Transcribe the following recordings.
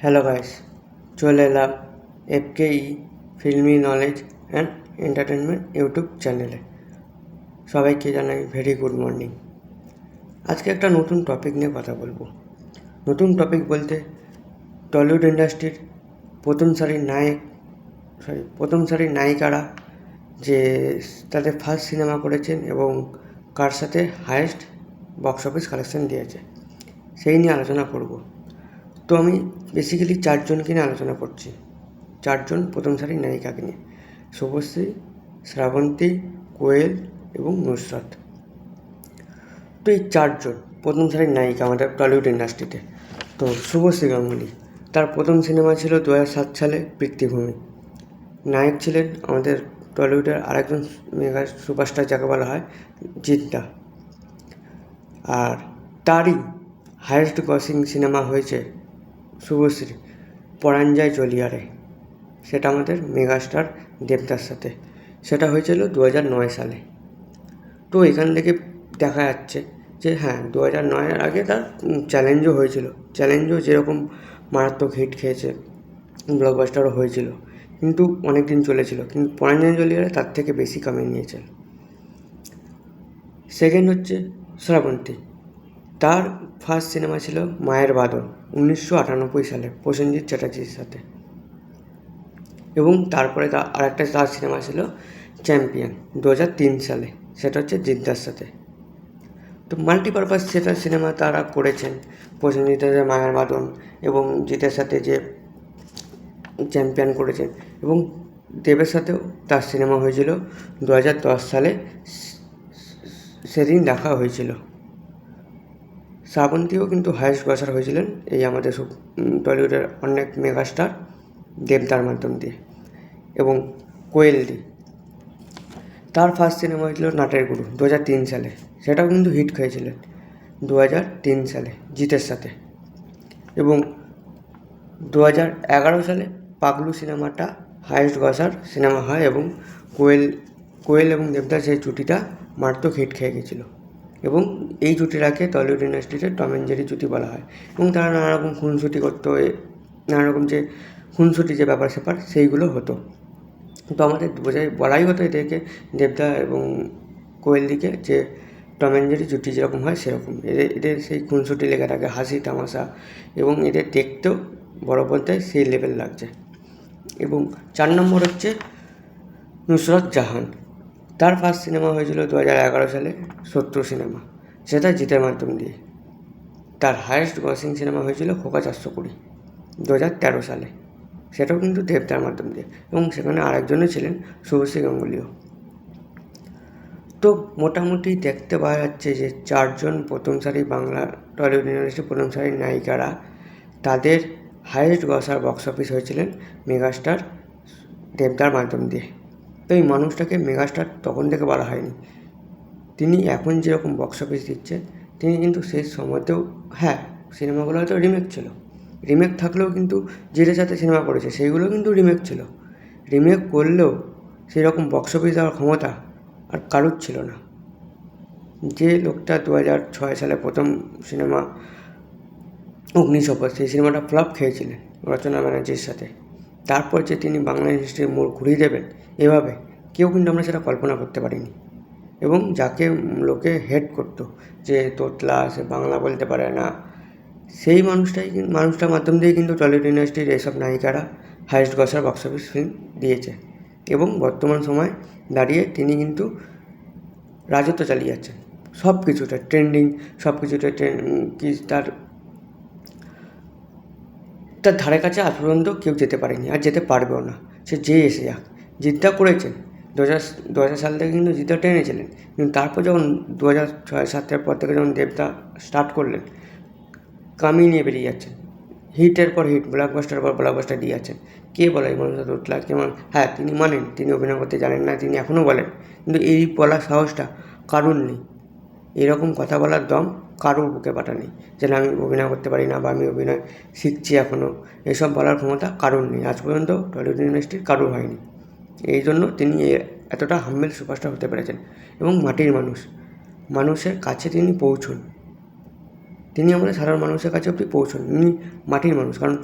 Hello guys চলে এলাম এফকেই filmy knowledge and entertainment YouTube চ্যানেলে সবাইকে জানাই ভেরি গুড মর্নিং আজকে একটা নতুন টপিক নিয়ে কথা বলব। নতুন টপিক বলতে টলিউড ইন্ডাস্ট্রির প্রথম সারির নায়ক সরি প্রথম সারির নায়িকারা যে তাদের ফার্স্ট সিনেমা করেছেন এবং কার সাথে হায়েস্ট বক্স অফিস কালেকশন দিয়েছে। সেই নিয়ে আলোচনা করব। তো আমি বেসিক্যালি চারজনকে নিয়ে আলোচনা করছি। চারজন প্রথম সারির নায়িকাকে নিয়ে। শুভশ্রী, শ্রাবন্তী, কোয়েল এবং নুসরাত। তো এই চারজন প্রথম সারির নায়িকা আমাদের টলিউড ইন্ডাস্ট্রিতে তো শুভশ্রী গাঙ্গুলি, তার প্রথম সিনেমা ছিল দু হাজার সাত সালে বৃত্তিভূমি নায়ক ছিলেন আমাদের টলিউডের আরেকজন মেগা সুপারস্টার যাকে বলা হয় জিদ্দা। আর তারই হায়েস্ট গ্রসিং সিনেমা হয়েছে শুভশ্রী পরাঞ্জয় চলিয়ারে সেটা আমাদের মেগাস্টার দেবদার সাথে। সেটা হয়েছিল দু নয় সালে। তো এখান থেকে দেখা যাচ্ছে যে হ্যাঁ দু হাজার নয়ের আগে তার চ্যালেঞ্জও হয়েছিল। চ্যালেঞ্জও যেরকম মারাত্মক হিট খেয়েছে ব্লকবাস্টারও হয়েছিল। কিন্তু অনেক দিন চলেছিল। কিন্তু পরাঞ্জয় চলিয়ারে তার থেকে বেশি কামিয়ে নিয়েছে। সেকেন্ড হচ্ছে শ্রাবন্তী। তার ফার্স্ট সিনেমা ছিল মায়ের বাদল উনিশশো আটানব্বই সালে, প্রসেনজিৎ চ্যাটার্জির সাথে। এবং তারপরে তার আরেকটা তার সিনেমা ছিল চ্যাম্পিয়ন দু তিন সালে, সেটা হচ্ছে জিদ্দার সাথে। তো মাল্টিপারপাস সেটা সিনেমা তারা করেছেন প্রসেনজিতের মায়ের বাদন এবং জিতের সাথে যে চ্যাম্পিয়ন করেছেন এবং দেবের সাথেও তার সিনেমা হয়েছিল। দু হাজার দশ সালে সেদিন দেখা হয়েছিল। শ্রাবন্তীও কিন্তু হায়েস্ট গ্রসার হয়েছিলেন। এই আমাদের টলিউডের অনেক মেগাস্টার দেবদার মাধ্যম দিয়ে এবং কোয়েল কোয়েলদি তার ফার্স্ট সিনেমা হয়েছিল নাটের গুরু দু হাজার তিন সালে। সেটাও কিন্তু হিট খেয়েছিলেন দু হাজার তিন সালে, জিতের সাথে। এবং দু হাজার এগারো সালে পাগলু সিনেমাটা হায়েস্ট গসার সিনেমা হয় এবং কোয়েল কোয়েল এবং দেবদার সেই জুটিটা মারাত্মক হিট খেয়ে গেছিল। এবং এই জুটিটাকে টলিউড ইন্ডাস্ট্রিতে টম অ্যান্ড জেরি জুটি বলা হয় এবং তারা নানা রকম খুনসুটি করতো, এ নানা রকম যে খুনসুটি যে ব্যাপার স্যাপার সেইগুলো হতো। তো আমাদের বোঝাই, বলাই হতো এদেরকে দেবদা এবং কোয়েল দিকে যে টম অ্যান্ড জেরি জুটি যেরকম হয় সেরকম। এদের এদের সেই খুনসুটি লেগে থাকে হাসি, তামাশা এবং এদের দেখতেও বড় বলতে সেই লেভেল লাগছে। এবং চার নম্বর হচ্ছে নুসরত জাহান। তার ফার্স্ট সিনেমা হয়েছিল দু হাজার এগারো সালে শত্রু সিনেমা সেটা জিতের মাধ্যম দিয়ে। তার হায়েস্ট গ্রসিং সিনেমা হয়েছিল খোকা চারশো কুড়ি দু হাজার তেরো সালে। সেটাও কিন্তু দেবতার মাধ্যম দিয়ে এবং সেখানে আরেকজনও ছিলেন, শুভশ্রী গাঙ্গুলিও। তো মোটামুটি দেখতে পাওয়া যাচ্ছে যে চারজন প্রথম সারি বাংলা টলিউড ইন্ডাস্ট্রি প্রথম সারির নায়িকারা তাদের হায়েস্ট গ্রসার বক্স অফিস হয়েছিলেন মেগাস্টার দেবদার মাধ্যম দিয়ে। তো এই মানুষটাকে মেগাস্টার তখন থেকে বলা হয়নি। তিনি এখন যেরকম বক্স অফিস দিচ্ছেন তিনি কিন্তু সেই সময়তেও হ্যাঁ সিনেমাগুলো হয়তো রিমেক ছিল। রিমেক থাকলেও কিন্তু যেটা সাথে সিনেমা করেছে, সেইগুলো কিন্তু রিমেক ছিল। রিমেক করলেও সেই রকম বক্স অফিস দেওয়ার ক্ষমতা আর কারুর ছিল না। যে লোকটা দু হাজার ছয় সালে প্রথম সিনেমা অগ্নিশপথ সেই সিনেমাটা ফ্লপ খেয়েছিলেন রচনা ব্যানার্জির সাথে। তারপর যে তিনি বাংলা ইন্ডাস্ট্রির মোড় ঘুরিয়ে দেবেন, এভাবে কেউ কিন্তু আমরা সেটা কল্পনা করতে পারিনি। এবং যাকে লোকে হেড করতো যে তোতলা সে বাংলা বলতে পারে না, সেই মানুষটাই মানুষটার মাধ্যম দিয়ে কিন্তু টলিউড ইন্ডাস্ট্রির এইসব নায়িকারা highest grosser box office film দিয়েছে। এবং বর্তমান সময় দাঁড়িয়ে তিনি কিন্তু রাজত্ব চালিয়ে যাচ্ছেন। সব কিছুটা ট্রেন্ডিং সব কিছুটা কি তার তার ধারে কাছে আজ পর্যন্ত কেউ যেতে পারেনি, আর যেতে পারবেও না। সে যে এসে যাক। জিদ্দা করেছেন। দু হাজার দু হাজার সাল থেকে কিন্তু জিদ্দা টেনেছিলেন কিন্তু তারপর যখন দু হাজার ছয় সাতের পর থেকে যখন দেবদা স্টার্ট করলেন কামিয়ে নিয়ে বেরিয়ে যাচ্ছেন। হিটের পর হিট ব্লকবাস্টার পর ব্লকবাস্টার দিয়ে যাচ্ছেন। কে বলে এই মানুষটা উঠলা কেমন? হ্যাঁ তিনি মানেন, তিনি অভিনয় করতে জানেন না, তিনি এখনও বলেন। কিন্তু এই বলার সাহসটা কারণ নেই। এরকম কথা বলার দম কারোর বুকে পাটা নেই যে আমি অভিনয় করতে পারি না বা আমি অভিনয় শিখছি এখনও এসব বলার ক্ষমতা কারোর নেই। আজ পর্যন্ত টলিউড ইন্ডাস্ট্রির কারোর হয়নি। এই জন্য তিনি এতটা হাম্বেল সুপারস্টার হতে পেরেছেন এবং মাটির মানুষ। মানুষের কাছে তিনি পৌঁছন। তিনি আমাদের সাধারণ মানুষের কাছে অব্দি পৌঁছন। উনি মাটির মানুষ। কারণ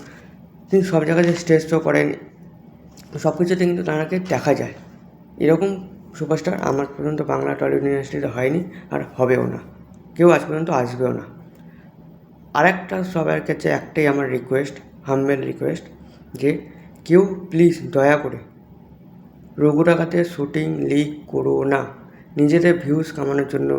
তিনি সব জায়গাতে স্টেজ শো করেন সব কিছুতে কিন্তু তাঁকে দেখা যায়। এরকম সুপারস্টার আমার পর্যন্ত বাংলা টলিউড ইন্ডাস্ট্রিতে হয়নি আর হবেও না। কেউ আজ পর্যন্ত আসবেও না। আরেকটা সবার কাছে একটাই আমার রিকোয়েস্ট হাম্বেল রিকোয়েস্ট যে কেউ প্লিজ দয়া করে রঘু ডাকাতে শুটিং লিক করো না। নিজেদের ভিউজ কামানোর জন্য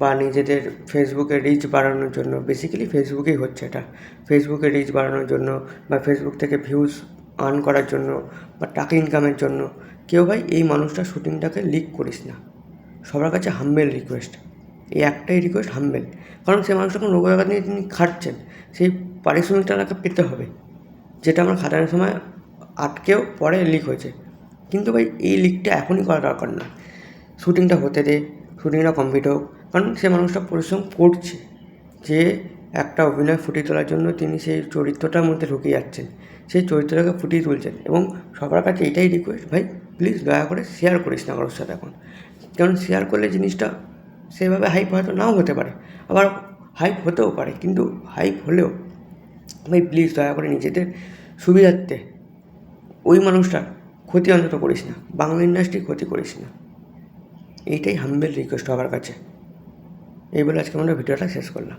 বা নিজেদের ফেসবুকে রিচ বাড়ানোর জন্য বেসিক্যালি ফেসবুকেই হচ্ছে এটা। ফেসবুকে রিচ বাড়ানোর জন্য বা ফেসবুক থেকে ভিউজ আর্ন করার জন্য বা টাকা ইনকামের জন্য, কেউ ভাই এই মানুষটা শুটিংটাকে লিক করিস না। সবার কাছে হাম্বেল রিকোয়েস্ট এই একটাই রিকোয়েস্ট হাম্বেল কারণ সে মানুষ যখন রোগ নিয়ে তিনি খাটছেন। সেই পারিশ্রমিকটা তাকে পেতে হবে, যেটা আমার খাটানোর সময় আটকেও পরে লিক হয়েছে। কিন্তু ভাই, এই লিকটা এখনই করা দরকার না। শ্যুটিংটা হতে দে শ্যুটিংটা কমপ্লিট হোক। কারণ সে মানুষটা পরিশ্রম করছে যে একটা অভিনয় ফুটিয়ে তোলার জন্য তিনি সেই চরিত্রটার মধ্যে ঢুকে যাচ্ছেন। সেই চরিত্রটাকে ফুটিয়ে তুলছেন। এবং সবার কাছে এটাই রিকোয়েস্ট ভাই প্লিজ দয়া করে শেয়ার করিস না কারোর সাথে এখন। কারণ শেয়ার করলে জিনিসটা সেভাবে হাইপ হয়তো নাও হতে পারে। আবার হাইপ হতেও পারে, কিন্তু হাইপ হলেও ভাই প্লিজ দয়া করে নিজেদের সুবিধার্থে ওই মানুষটার ক্ষতি অন্তত করিস না, বাংলা ইন্ডাস্ট্রি ক্ষতি করিস না। এইটাই হাম্বেল রিকোয়েস্ট হওয়ার কাছে। এই বলে আজকে আমরা ভিডিওটা শেষ করলাম।